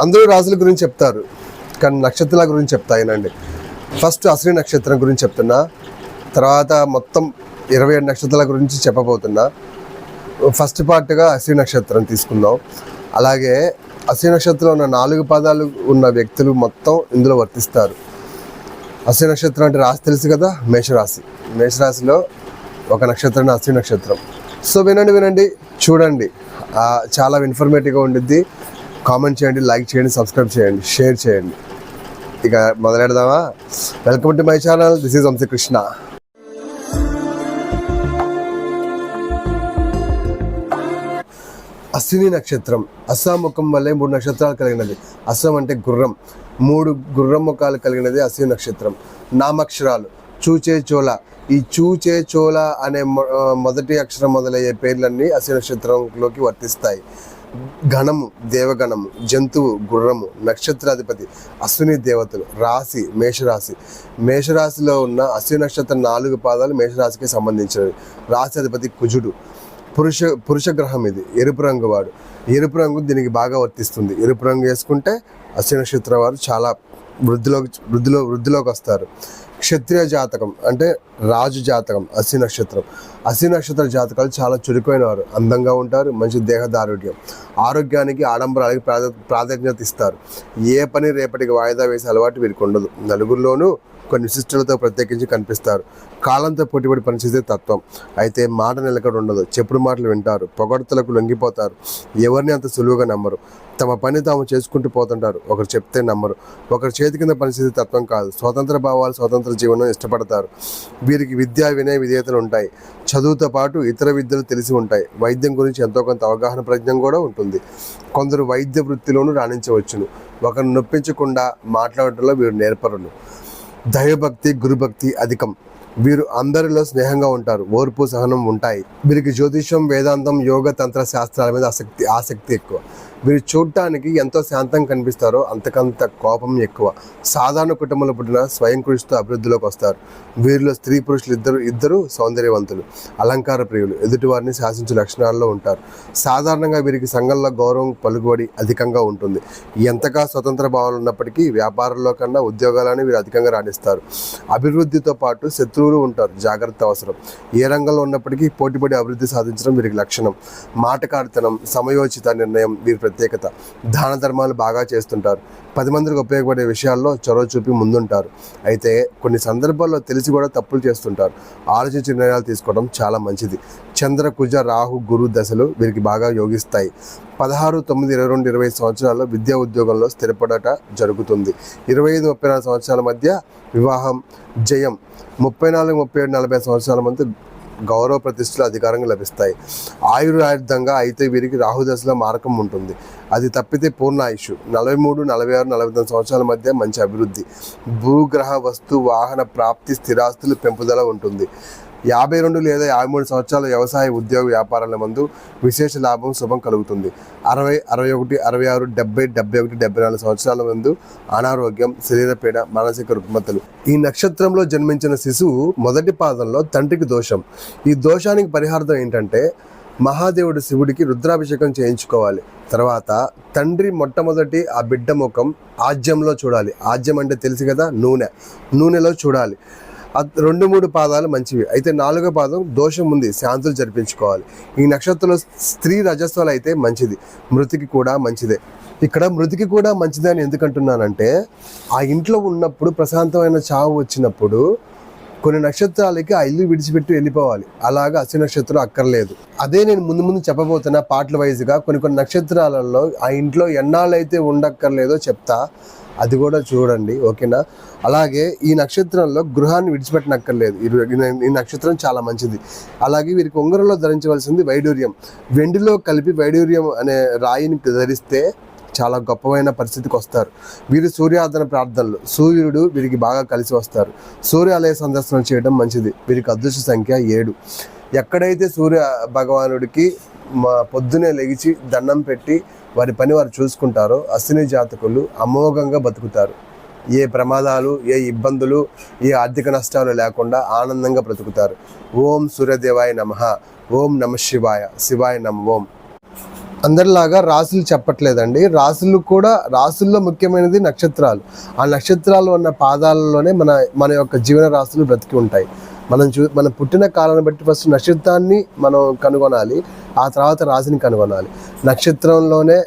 అందరూ రాసుల గురించి చెప్తారు కానీ నక్షత్రాల గురించి చెప్తాయనండి ఫస్ట్ అశ్విని నక్షత్రం గురించి చెప్తున్నా తర్వాత మొత్తం ఇరవై ఏడు నక్షత్రాల గురించి చెప్పబోతున్నా. ఫస్ట్ పార్ట్గా అశ్విని నక్షత్రం తీసుకుందాం. అలాగే అశ్విని నక్షత్రంలో ఉన్న నాలుగు పాదాలు ఉన్న వ్యక్తులు మొత్తం ఇందులో వర్తిస్తారు. అశ్విని నక్షత్రం అంటే రాశి తెలుసు కదా? మేషరాశి. మేషరాశిలో ఒక నక్షత్రం అశ్విని నక్షత్రం. సో వినండి వినండి చూడండి. చాలా ఇన్ఫర్మేటివ్గా ఉండిద్ది. కామెంట్ చేయండి లైక్ చేయండి సబ్స్క్రైబ్ చేయండి షేర్ చేయండి. ఇక మొదలెడదామా? Welcome to my channel this is Vamshikrishna Ashwini నక్షత్రం అస్సాం ముఖం వల్లే మూడు నక్షత్రాలు కలిగినది. అస్సాం అంటే గుర్రం. మూడు గుర్రం ముఖాలు కలిగినది అశ్విని నక్షత్రం. నామక్షరాలు చూచే చోళ. ఈ చూచే చోళ అనే మొదటి అక్షరం మొదలయ్యే పేర్లన్నీ అశ్విని నక్షత్రంలోకి వర్తిస్తాయి. గణము దేవగణము జంతువు గుర్రము నక్షత్రాధిపతి అశ్విని దేవతలు రాశి మేషరాశి. మేషరాశిలో ఉన్న అశ్విని నక్షత్రం నాలుగు పాదాలు మేషరాశికి సంబంధించినవి. రాశి అధిపతి కుజుడు. పురుష పురుష గ్రహం ఇది. ఎరుపు రంగు వాడు. ఎరుపు రంగు దీనికి బాగా వర్తిస్తుంది. ఎరుపు రంగు వేసుకుంటే అశ్విని నక్షత్రం వారు చాలా వృద్ధిలోకి వృద్ధిలో వృద్ధిలోకి వస్తారు. క్షత్రియ జాతకం అంటే రాజు జాతకం అసి నక్షత్రం. అసి నక్షత్ర జాతకాలు చాలా చురుకైన వారు అందంగా ఉంటారు మంచి దేహదారుఢ్యం. ఆరోగ్యానికి ఆడంబరాలకి ప్రాధాన్యత ఇస్తారు. ఏ పని రేపటికి వాయిదా వేసే అలవాటు వీరికి ఉండదు. నలుగురిలోనూ కొన్ని విశిష్టలతో ప్రత్యేకించి కనిపిస్తారు. కాలంతో పోటీపడి పనిచేసే తత్వం. అయితే మాట నిలకడ ఉండదు. చెప్పుడు మాటలు వింటారు. పొగడ్తలకు లొంగిపోతారు. ఎవరిని అంత సులువుగా నమ్మరు. తమ పని తాము చేసుకుంటూ పోతుంటారు. ఒకరు చెప్తే నమ్మరు. ఒకరి చేతి కింద పనిచేసే తత్వం కాదు. స్వతంత్ర భావాలు స్వతంత్ర జీవనం ఇష్టపడతారు. వీరికి విద్యా వినయ విధేయతలు ఉంటాయి. చదువుతో పాటు ఇతర విద్యలు తెలిసి ఉంటాయి. వైద్యం గురించి ఎంతో కొంత అవగాహన ప్రజ్ఞం కూడా ఉంటుంది. కొందరు వైద్య వృత్తిలోనూ రాణించవచ్చును. ఒకరిని నొప్పించకుండా మాట్లాడటంలో వీరు నేర్పరులు. దైవభక్తి గురుభక్తి అధికం. వీరు అందరిలో స్నేహంగా ఉంటారు. ఓర్పు సహనం ఉంటాయి. వీరికి జ్యోతిషం వేదాంతం యోగ తంత్ర శాస్త్రాల మీద ఆసక్తి ఆసక్తి ఎక్కువ. వీరు చూడటానికి ఎంతో శాంతం కనిపిస్తారో అంతకంత కోపం ఎక్కువ. సాధారణ కుటుంబంలో పుట్టిన స్వయం కృషితో అభివృద్ధిలోకి వస్తారు. వీరిలో స్త్రీ పురుషులు ఇద్దరు ఇద్దరు సౌందర్యవంతులు అలంకార ప్రియులు. ఎదుటివారిని శాసించే లక్షణాల్లో ఉంటారు. సాధారణంగా వీరికి సంఘంలో గౌరవం పలుకుబడి అధికంగా ఉంటుంది. ఎంతగా స్వతంత్ర భావాలు ఉన్నప్పటికీ వ్యాపారంలో కన్నా ఉద్యోగాలని వీరు అధికంగా రాణిస్తారు. అభివృద్ధితో పాటు శత్రువులు ఉంటారు. జాగ్రత్త అవసరం. ఏ రంగంలో ఉన్నప్పటికీ పోటీపడి అభివృద్ధి సాధించడం వీరికి లక్షణం. మాటకారితనం సమయోచిత నిర్ణయం వీరి ప్రత్యేకత. దాన ధర్మాలు బాగా చేస్తుంటారు. పది మందికి ఉపయోగపడే విషయాల్లో చొరవ చూపి ముందుంటారు. అయితే కొన్ని సందర్భాల్లో తెలిసి కూడా తప్పులు చేస్తుంటారు. ఆలోచించి నిర్ణయాలు తీసుకోవడం చాలా మంచిది. చంద్ర కుజ రాహు గురు దశలు వీరికి బాగా యోగిస్తాయి. పదహారు తొమ్మిది ఇరవై రెండు ఇరవై సంవత్సరాల్లో విద్యా ఉద్యోగంలో స్థిరపడట జరుగుతుంది. ఇరవై ఐదు ముప్పై నాలుగు సంవత్సరాల మధ్య వివాహం జయం. ముప్పై నాలుగు ముప్పై ఏడు నలభై సంవత్సరాల మధ్య గౌరవ ప్రతిష్టలు అధికారంగా లభిస్తాయి. ఆయుర్దాయుధంగా అయితే వీరికి రాహుదశలో మారకం ఉంటుంది. అది తప్పితే పూర్ణ ఆయుష్ నలభై మూడు నలభై ఆరు నలభై తొమ్మిది సంవత్సరాల మధ్య మంచి అభివృద్ధి. భూగ్రహ వస్తు వాహన ప్రాప్తి స్థిరాస్తులు పెంపుదల ఉంటుంది. యాభై రెండు లేదా యాభై మూడు సంవత్సరాల వ్యవసాయ ఉద్యోగ వ్యాపారాల మందు విశేష లాభం శుభం కలుగుతుంది. అరవై అరవై ఒకటి అరవై ఆరు డెబ్బై డెబ్బై ఒకటి డెబ్బై నాలుగు సంవత్సరాల మందు అనారోగ్యం శరీరపీడ మానసిక రుగ్మతలు. ఈ నక్షత్రంలో జన్మించిన శిశువు మొదటి పాదంలో తండ్రికి దోషం. ఈ దోషానికి పరిహారం ఏంటంటే మహాదేవుడు శివుడికి రుద్రాభిషేకం చేయించుకోవాలి. తర్వాత తండ్రి మొట్టమొదటి ఆ బిడ్డ ముఖం ఆజ్యంలో చూడాలి. ఆజ్యం అంటే తెలుసు కదా నూనె. నూనెలో చూడాలి. రెండు మూడు పాదాలు మంచివి. అయితే నాలుగో పాదం దోషం ఉంది. శాంతులు జరిపించుకోవాలి. ఈ నక్షత్రంలో స్త్రీ రజస్వాలు అయితే మంచిది. మృతికి కూడా మంచిదే. ఇక్కడ మృతికి కూడా మంచిదే అని ఎందుకంటున్నానంటే ఆ ఇంట్లో ఉన్నప్పుడు ప్రశాంతమైన చావు వచ్చినప్పుడు కొన్ని నక్షత్రాలకి ఆ ఇల్లు విడిచిపెట్టి వెళ్ళిపోవాలి. అలాగా అశ్వి నక్షత్రం అక్కర్లేదు. అదే నేను ముందు ముందు చెప్పబోతున్న పాటల వైజ్గా కొన్ని కొన్ని నక్షత్రాలలో ఆ ఇంట్లో ఎన్నాళ్ళైతే ఉండక్కర్లేదో చెప్తా. అది కూడా చూడండి ఓకేనా? అలాగే ఈ నక్షత్రంలో గృహాన్ని విడిచిపెట్టనక్కర్లేదు. ఈ- నక్షత్రం చాలా మంచిది. అలాగే వీరికి ఉంగరంలో ధరించవలసింది వైడూర్యం. వెండిలో కలిపి వైడూర్యం అనే రాయిని ధరిస్తే చాలా గొప్పమైన పరిస్థితికి వస్తారు. వీరు సూర్యాదన ప్రార్థనలు. సూర్యుడు వీరికి బాగా కలిసి వస్తారు. సూర్యాలయ సందర్శనం చేయడం మంచిది. వీరికి అదృష్ట సంఖ్య ఏడు. ఎక్కడైతే సూర్య భగవానుడికి మా పొద్దునే లెగిచి దండం పెట్టి వారి పని వారు చూసుకుంటారో అశ్విని జాతకులు అమోఘంగా బతుకుతారు. ఏ ప్రమాదాలు ఏ ఇబ్బందులు ఏ ఆర్థిక నష్టాలు లేకుండా ఆనందంగా బ్రతుకుతారు. ఓం సూర్యదేవాయ నమ. ఓం నమ శివాయ. శివాయ నమ. ఓం. అందరిలాగా రాసులు చెప్పట్లేదండి. రాసులు కూడా రాసుల్లో ముఖ్యమైనది నక్షత్రాలు. ఆ నక్షత్రాలు ఉన్న పాదాలలోనే మన మన యొక్క జీవన రాశులు బ్రతికి ఉంటాయి. మనం చూ మనం పుట్టిన కాలాన్ని బట్టి ఫస్ట్ నక్షత్రాన్ని మనం కనుగొనాలి. ఆ తర్వాత రాశిని కనుగొనాలి. నక్షత్రంలోనే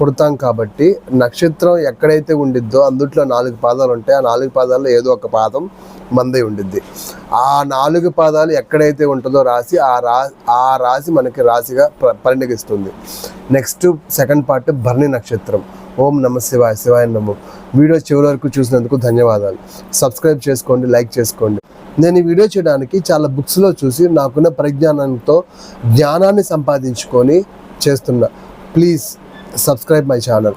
పుడతాం కాబట్టి నక్షత్రం ఎక్కడైతే ఉండిద్దో అందుట్లో నాలుగు పాదాలు ఉంటాయి. ఆ నాలుగు పాదాల్లో ఏదో ఒక పాదం మందే ఉండిద్ది. ఆ నాలుగు పాదాలు ఎక్కడైతే ఉంటుందో రాసి ఆ రా ఆ రాశి మనకి రాశిగా పరిణగిస్తుంది పరిణమిస్తుంది. నెక్స్ట్ సెకండ్ పార్ట్ భరణి నక్షత్రం. ఓం నమ శివాయ శివాయ నమో. వీడియో చివరి వరకు చూసినందుకు ధన్యవాదాలు. సబ్స్క్రైబ్ చేసుకోండి లైక్ చేసుకోండి. నేను ఈ వీడియో చేయడానికి చాలా బుక్స్లో చూసి నాకున్న పరిజ్ఞానంతో జ్ఞానాన్ని సంపాదించుకొని చేస్తున్నా. Please subscribe my channel